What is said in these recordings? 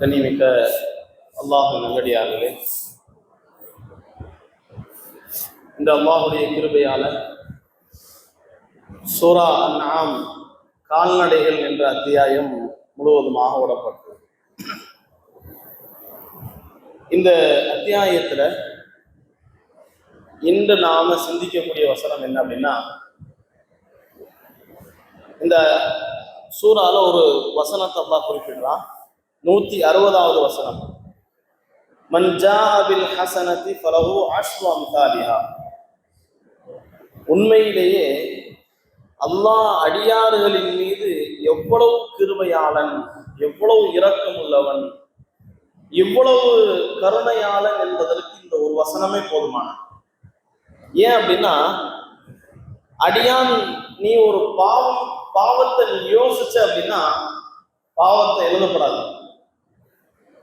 கண்ணிமிக்க அல்லாஹு நல்லடியார்களே. இந்த அல்லாஹுடைய கிருபையால சூரா நாம் கால்நடைகள் என்ற அத்தியாயம் முழுவதுமாக ஓடப்பட்டது. இந்த அத்தியாயத்துல இன்று நாம சிந்திக்கக்கூடிய வசனம் என்ன அப்படின்னா இந்த சூறால ஒரு வசனத்தை குறிப்பிடுறான். நூத்தி அறுபதாவது வசனம். மஞ்சா ஹசனதி பலவோ அஷ்ரு அம்சாலிஹா. உண்மையிலேயே அல்லாஹ் அடியாறுகளின் மீது எவ்வளவு கிருமையாளன் எவ்வளவு இரக்கம் உள்ளவன் இவ்வளவு கருணையாளன் என்பதற்கு இந்த ஒரு வசனமே போதுமான ஏன் அப்படின்னா அடியான் நீ ஒரு பாவம் பாவத்தை நீ யோசிச்ச அப்படின்னா பாவத்தை எழுதப்படாது.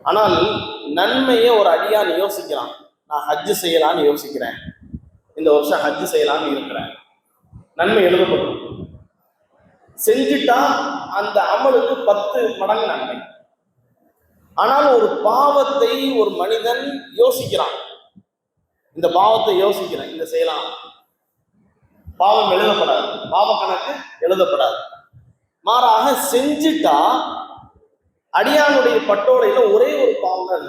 ஆனால் நன்மையை ஒரு அடியான் யோசிக்கிறான். நான் ஹஜ்ஜு செய்யலான்னு யோசிக்கிறேன். இந்த வருஷம் ஹஜ்ஜு செய்யலான்னு இருக்கிறேன். நன்மை எழுதப்படும். செஞ்சுட்டா அந்த அமலுக்கு பத்து மடங்கு நன்மை. ஆனால் ஒரு பாவத்தை ஒரு மனிதன் யோசிக்கிறான். இந்த பாவத்தை யோசிக்கிறேன். இந்த செய்யலாம். பாவம் எழுதப்படாது. பாவ கணக்கு எழுதப்படாது. மாறாக செஞ்சுட்டா அடியானுடைய பட்டோலையில ஒரே ஒரு பாவம் தான்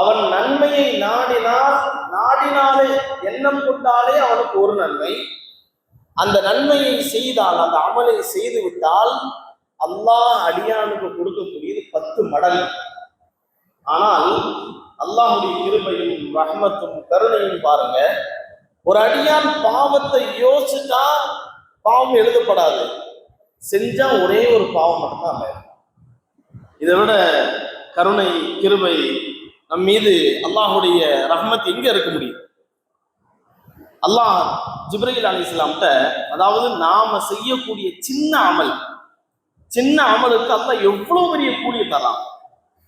அவன் நன்மையை நாடினால் நாடினாலே எண்ணம் கொண்டாலே அவனுக்கு ஒரு நன்மை. அந்த நன்மையை செய்தால் அந்த அமலை செய்து விட்டால் அல்லாஹ் அடியானுக்கு கொடுக்கக்கூடியது பத்து மடங்கு. ஆனால் அல்லாஹுடைய கிருபையும் ரஹமத்தும் கருணையும் பாருங்க. ஒரு அடியான் பாவத்தை யோசிச்சா பாவம் எழுதப்படாது. செஞ்சா ஒரே ஒரு பாவம் மட்டும்தான் அமையும். இதை விட கருணை கிருபை நம் மீது அல்லாஹுடைய ரஹ்மத் எங்க இருக்க முடியும்? அல்லாஹ் ஜிப்ரஹில் அலி இஸ்லாம்கிட்ட அதாவது நாம செய்யக்கூடிய சின்ன அமல் சின்ன அமலுக்கு அல்லாஹ் எவ்வளவு பெரிய கூலி தரான்?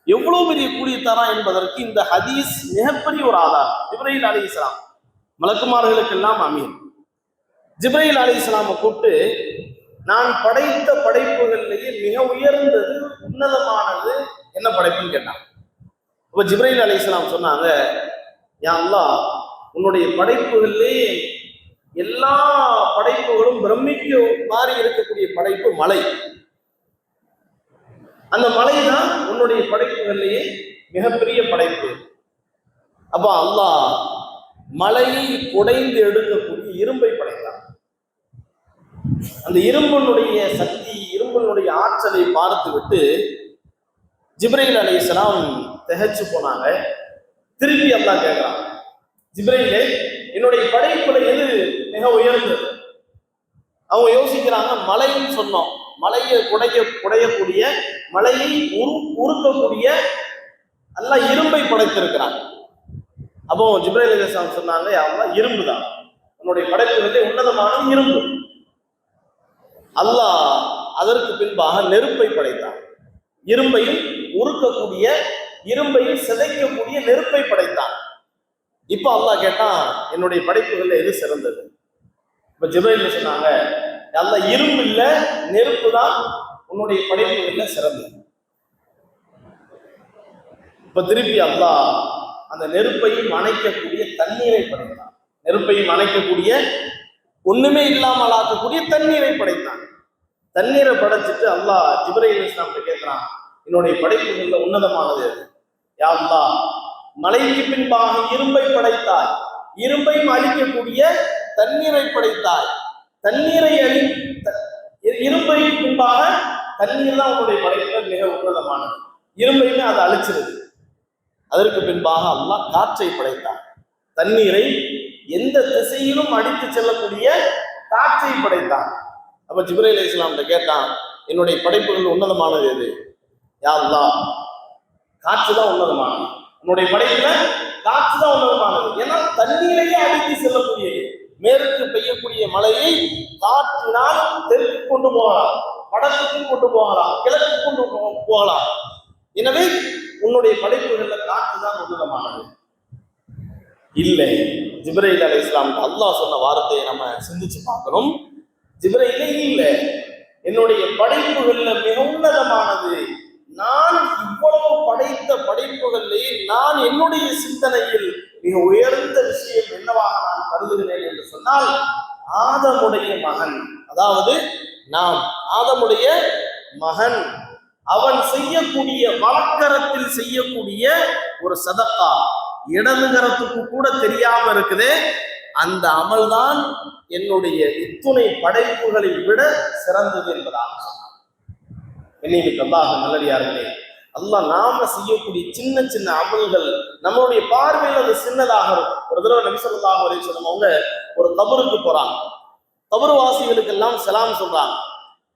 எவ்வளவு பெரிய கூலி தரான் என்பதற்கு இந்த ஹதீஸ் மிகப்பெரிய ஒரு ஆதாரம். ஜிப்ரஹில் அலி இஸ்லாம் மலக்குமார்களுக்கெல்லாம் அமீர் ஜிப்ரஹில் அலி இஸ்லாமை கூப்பிட்டு நான் படைத்த படைப்புகளிலேயே மிக உயர்ந்தது உன்னதமானது என்ன படைப்புன்னு கேட்டான். அப்போ ஜிப்ரீல் அலி இஸ்லாம் சொன்னாங்க யா அல்லாஹ் உன்னுடைய படைப்புகளிலே எல்லா படைப்புகளும் பிரமிக்க மாறி இருக்கக்கூடிய படைப்பு மலை. அந்த மலை தான் உன்னுடைய படைப்புகளிலேயே மிகப்பெரிய படைப்பு. அப்போ அல்லாஹ் மலையை குடைந்து எடுக்கக்கூடிய இரும்பை படைத்தான். அந்த இரும்பனுடைய சக்தி இரும்பனுடைய ஆற்றலை பார்த்து விட்டு ஜிப்ரைல் இஸ்லாம் திகச்சு போனாங்க. திருப்பி அல்லா கேட்கிறான் ஜிப்ரைலே என்னுடைய படைப்புல எது மிக உயர்ந்தது? அவங்க யோசிக்கிறாங்க மலைன்னு சொன்னோம். மலையை குடைய குடையக்கூடிய மலையை உரு உருக்கக்கூடிய நல்லா இரும்பை படைத்திருக்கிறாங்க அப்போ ஜிப்ரேல் அலிஸ்லாம் சொன்னாங்க அவங்க இரும்பு தான் உன்னுடைய படைப்புகளிலே உன்னதமான இரும்பு. அல்லாஹ் அதற்கு பின்பாக நெருப்பை படைத்தான். இரும்பையும் உருக்கக்கூடிய இரும்பையும் சிதைக்கக்கூடிய நெருப்பை படைத்தான். இப்ப அல்லாஹ் கேட்டான் என்னுடைய படைப்புகள்ல எது சிறந்தது? இப்ப ஜிப்ரைல் சொன்னாங்க? அல்ல இரும்பு இல்ல நெருப்பு தான் உன்னுடைய படைப்புகள்ல சிறந்தது. இப்ப திருப்பி அல்லாஹ் அந்த நெருப்பையும் அணைக்கக்கூடிய தண்ணீரை படைத்தான். நெருப்பையும் அணைக்கக்கூடிய ஒண்ணுமே இல்லாமல் ஆக்கக்கூடிய தண்ணீரை படைத்தான். தண்ணீரை படைச்சிட்டு அல்லாஹ் ஜிப்ரைல் இஸ்லாம்கிட்ட கேட்கிறான் என்னுடைய படைப்பு மிக உன்னதமானது யாருந்தா மலைக்கு பின்பாக இரும்பை படைத்தாய். இரும்பையும் அழிக்கக்கூடிய தண்ணீரை படைத்தாய். தண்ணீரை அழி இரும்பை பின்பாக தண்ணீர் தான் உன்னுடைய படைப்புகள் மிக உன்னதமானது. இரும்பையுமே அதை அழிச்சிருது. அதற்கு பின்பாக அல்லாஹ் காற்றை படைத்தார். தண்ணீரை எந்த திசையிலும் அடித்து செல்லக்கூடிய காற்றை படைத்தான் அப்ப ஜிப்ரேல் இஸ்லாம்கிட்ட கேட்டான் என்னுடைய படைப்புகள் உன்னதமானது எது? யா காற்று தான் உன்னதமானது. உன்னுடைய படைப்புல காற்று தான் உன்னதமானது. ஏன்னா தண்ணீரையே அடித்து செல்லக்கூடியது. மேற்கு பெய்யக்கூடிய மழையை காற்றினால் தெற்கு கொண்டு போகலாம். வடக்குக்கும் கொண்டு போகலாம். கிழக்கு கொண்டு போகலாம். எனவே உன்னுடைய படைப்புகள்ல காற்று தான் உன்னதமானது. இல்லை. ஜிப்ரேல் அலி இஸ்லாம் அல்லாஹ் சொன்ன வார்த்தையை நம்ம சிந்திச்சு பார்க்கணும். ஜிப்ரையிலே இல்லை. என்னுடைய படைப்புகள்ல மிக உன்னதமானது. நான் இவ்வளவு படைத்த படைப்புகளிலே நான் என்னுடைய சிந்தனையில் மிக உயர்ந்த விஷயம் என்னவாக நான் கருதுகிறேன் என்று சொன்னால் ஆதமுடைய மகன். அதாவது நாம் ஆதமுடைய மகன். அவன் செய்யக்கூடிய வழக்கரத்தில் செய்யக்கூடிய ஒரு சதக்கா. இடதுகரத்துக்கு கூட தெரியாம இருக்குது. அந்த அமல்தான் என்னுடைய இத்துணை படைப்புகளை விட சிறந்தது என்பதாக சொன்னார். என்னைக்கு அல்லாஹ் நல்லடியார்களே அல்லாஹ் நாம செய்யக்கூடிய சின்ன சின்ன அமல்கள் நம்மளுடைய பார்வையில் அது சின்னதாக இருக்கும். ஒரு தடவை நபி ஸல்லல்லாஹு அலைஹி அவங்க ஒரு கபருக்கு போறாங்க. கபருவாசிகளுக்கு எல்லாம் செலாம் சொல்றாங்க.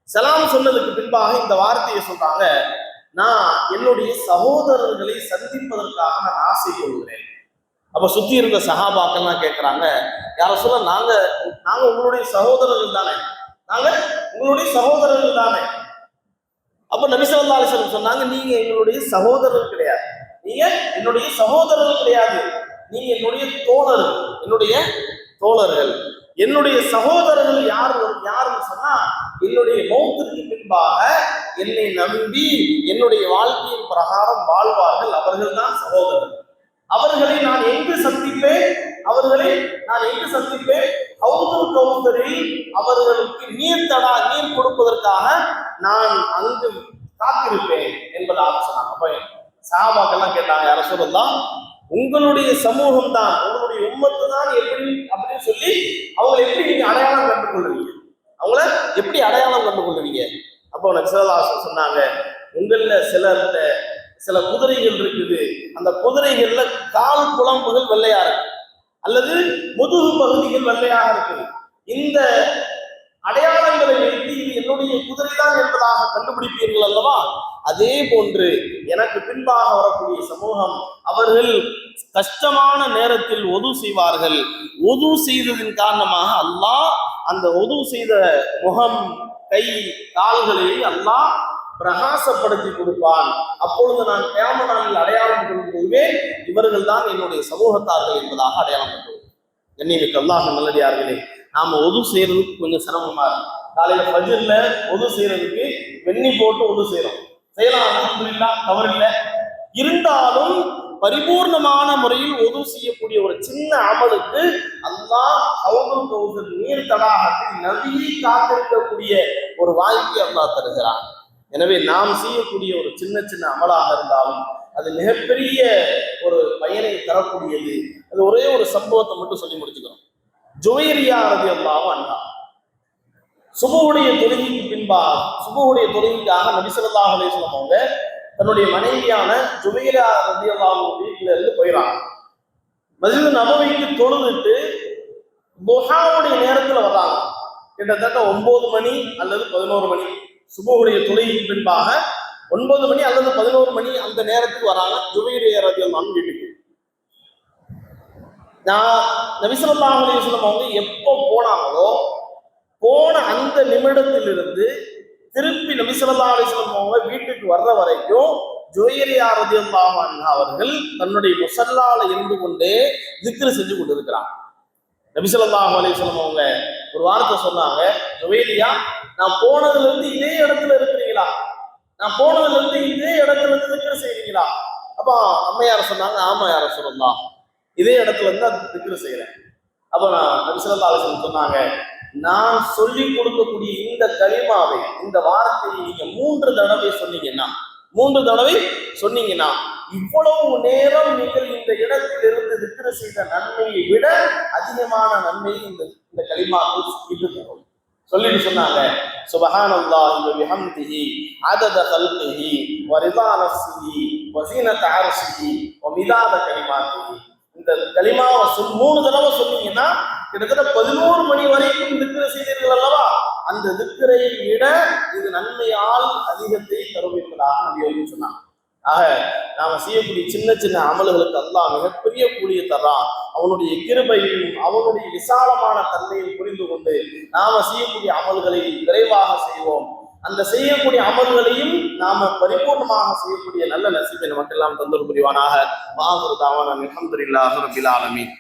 செலாம் சொன்னதுக்கு பின்பாக இந்த வார்த்தையை சொல்றாங்க நான் என்னுடைய சகோதரர்களை சந்திப்பதற்காக நான் ஆசை கொள்கிறேன் அப்ப சுத்தி இருந்த சகாபாக்கள்லாம் கேட்கறாங்க யார சொல்ல நாங்க நாங்க உங்களுடைய சகோதரர்கள் தானே. நாங்க உங்களுடைய சகோதரர்கள் தானே. அப்ப நபி சொன்னாங்க நீங்க எங்களுடைய சகோதரர் கிடையாது. நீங்க என்னுடைய சகோதரர் கிடையாது. நீங்க என்னுடைய தோழர்கள் என்னுடைய தோழர்கள். என்னுடைய சகோதரர்கள் யார் யாருன்னு சொன்னா என்னுடைய மௌத்திற்கு பின்பாக என்னை நம்பி என்னுடைய வாழ்க்கையின் பிரகாரம் வாழ்வார்கள் அவர்கள் தான் சகோதரர்கள். அவர்களை நான் எங்கு சந்திப்பேன்? அவர்களை நான் எங்கு சந்திப்பேன்? கௌதல் கௌதரில் அவர்களுக்கு நீர் தடா நீர் கொடுப்பதற்காக நான் அங்கு காத்திருப்பேன் என்பதாக சொன்னாங்க. அப்ப சாபாக்கெல்லாம் கேட்டாங்க யார சொல்லலாம் உங்களுடைய சமூகம் தான் உங்களுடைய உம்மத்து தான் எப்படி அப்படின்னு சொல்லி அவங்களை எப்படி நீங்க அடையாளம் கண்டுகொள்வீங்க அவங்கள எப்படி அடையாளம் கண்டுகொள்வீங்க அப்போ அப்போ நக்சலாசன் சொன்னாங்க உங்கள சிலர்கிட்ட சில குதிரைகள் இருக்குது அந்த குதிரைகள்ல கால் குழம்புகள் வெள்ளையா இருக்கு. அல்லது முதுகு பகுதிகள் வெள்ளையாக இருக்குது இந்த அடையாளங்களை வைத்து இது என்னுடைய குதிரைதான் என்பதாக கண்டுபிடிப்பீர்கள் அல்லவா? அதே போன்று எனக்கு பின்பாக வரக்கூடிய சமூகம் அவர்கள் கஷ்டமான நேரத்தில் ஒது செய்வார்கள். ஒது செய்ததின் காரணமாக அல்லாஹ் அந்த ஒது செய்த முகம் கை கால்களை அல்லாஹ் பிரகாசப்படுத்தி கொடுப்பான் அப்பொழுது நான் கேமராவில் அடையாளம் கொள்கிறேன் இவர்கள் தான் என்னுடைய சமூகத்தார்கள் என்பதாக அடையாளம் கொள்வோம் கண்ணியமிக்க அல்லாஹ் நல்லடியார்களே நாம ஒது செய்யறதுக்கு கொஞ்சம் சிரமமா இருக்கும் காலையில ஃபஜ்ர்ல ஒது செய்யறதுக்கு வெண்ணி போட்டு ஒது செய்யறோம் செய்யலாம் அல்ஹம்துலில்லா தவறில்லை. இருந்தாலும் பரிபூர்ணமான முறையில் ஒது செய்யக்கூடிய ஒரு சின்ன அமலுக்கு அல்லாஹ் ஹவுதுல் கௌசர் நீர் தடாகத்தில் நதியை காத்திருக்கக்கூடிய ஒரு வாய்ப்பை அல்லாஹ் தருகிறான். எனவே நாம் செய்யக்கூடிய ஒரு சின்ன சின்ன அமலாக இருந்தாலும் அது மிகப்பெரிய ஒரு பயனை தரக்கூடியது. அது ஒரே ஒரு சம்பவத்தை மட்டும் சொல்லி முடிச்சுக்கிறோம். ஜுவைரியா ரதி அல்லாவும் அண்ணா சுபுடைய தொழுகைக்கு பின்பா சுபுடைய தொழுகைக்காக நபிசல்லாஹ் அலிஸ்லாம் அவங்க தன்னுடைய மனைவியான ஜுவைரியா ரதி வீட்டில இருந்து போயிடறாங்க மசித நபவைக்கு தொழுதுட்டு துஹாவுடைய நேரத்துல வர்றாங்க கிட்டத்தட்ட ஒன்பது மணி அல்லது பதினோரு மணி. சுபுடைய தொழுகைக்கு பின்பாக ஒன்பது மணி அல்லது பதினோரு மணி அந்த நேரத்துக்கு வராங்க. ஜுபைரிய ரத்தியம் வீட்டுக்கு. நான் நபிசல்லாஹ் அலிஸ்லாம் அவங்க எப்போ போனாங்களோ போன அந்த நிமிடத்திலிருந்து திருப்பி நபிசல்லா அலிஸ்லாம் அவங்க வீட்டுக்கு வர்ற வரைக்கும் ஜுவைரியா ரதியல்லாஹ் அவர்கள் தன்னுடைய முசல்லால இருந்து கொண்டே திக்ரு செஞ்சு கொண்டிருக்கிறாங்க. நபிசல்லாஹ் அலிஸ்லாம் அவங்க ஒரு வார்த்தை சொன்னாங்க ஜுவைரியா நான் போனதுல இருந்து இதே இடத்துல இருக்கிறீங்களா? நான் போனதுல இருந்து இதே இடத்துல இருந்து திக்கிற செய்றீங்களா? அப்போ அம்மையார சொன்னாங்க ஆமா யார சொல்லலாம் இதே இடத்துல இருந்து அது திக்கிற செய்யறேன் அப்ப நான் நபிசல்லா அலிஸ்லாம் சொன்னாங்க நான் சொல்லி கொடுக்கக்கூடிய இந்த கலிமாவை இந்த வார்த்தையை நீங்க மூன்று தடவை சொன்னீங்கன்னா மூன்று தடவை சொன்னீங்கன்னா இவ்வளவு நேரம் நீங்கள் இந்த இடத்தில் இருந்து திக்கிற செய்த நன்மையை விட அதிகமான நன்மை இந்த இந்த களிமாவுக்கு இது தரும். சொல்லிட்டு சொன்னாங்க. சுபஹானல்லாஹி வ அதத கல்கிஹி வரிதா ரிதா நஃப்ஸிஹி வ ஸீனத கலிமாத்திஹி. இந்த கலிமாவை சொல் மூணு தடவை சொன்னீங்கன்னா கிட்டத்தட்ட பதினோரு மணி வரைக்கும் திக்கிற செய்தீர்கள் அல்லவா? அந்த திக்கரை விட இது நன்மையால் அதிகத்தை தரும் என்பதாக சொன்னாங்க. ஆக நாம செய்யக்கூடிய சின்ன சின்ன அமல்களுக்கு அல்லாஹ் மிகப்பெரிய கூலியை தர்றான். அவனுடைய கிருபையும் அவனுடைய விசாலமான தன்மையும் புரிந்து கொண்டு நாம செய்யக்கூடிய அமல்களை விரைவாக செய்வோம். அந்த செய்யக்கூடிய அமல்களையும் நாம பரிபூர்ணமாக செய்யக்கூடிய நல்ல நசிப்பை நமக்கெல்லாம் தந்தொரு புரிவானாக. வாகுரு தாவான அல்ஹம்துலில்லாஹி ரபில் ஆலமீன்.